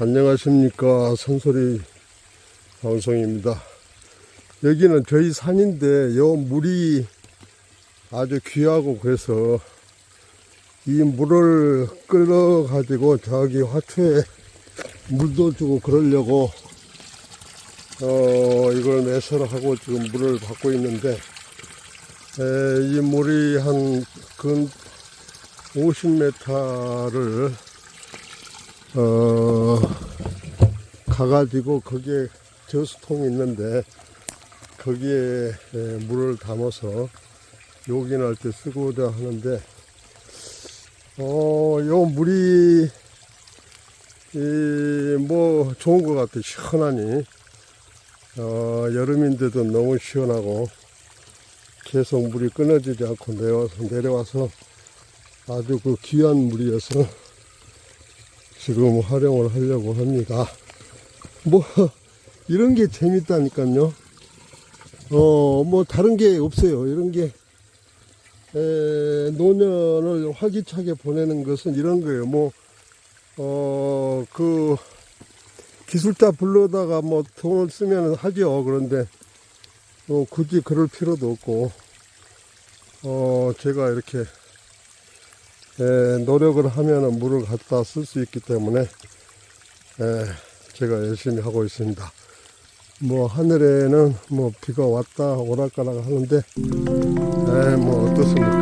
안녕하십니까 산소리 방송입니다. 여기는 저희 산인데 요 물이 아주 귀하고 그래서 이 물을 끌어 가지고 저기 화초에 물도 주고 그러려고 어 이걸 매설하고 지금 물을 받고 있는데 에, 이 물이 한 근 50m를 어 가가지고 거기에 저수통이 있는데 거기에 에, 물을 담아서 요긴할 때 쓰고자 하는데 어 요 물이 이 뭐 좋은 것 같아 시원하니. 어 여름인데도 너무 시원하고 계속 물이 끊어지지 않고 내려와서 내려와서 아주 그 귀한 물이어서 지금 활용을 하려고 합니다. 뭐 이런 게 재밌다니까요. 어 뭐 다른 게 없어요. 이런 게 에, 노년을 활기차게 보내는 것은 이런 거예요. 뭐 어 그 기술자 불러다가 뭐 돈을 쓰면 하죠. 그런데 어, 굳이 그럴 필요도 없고 어 제가 이렇게 에, 노력을 하면 물을 갖다 쓸 수 있기 때문에 에, 제가 열심히 하고 있습니다. 뭐 하늘에는 뭐 비가 왔다 오락가락 하는데 에, 뭐 어떻습니까?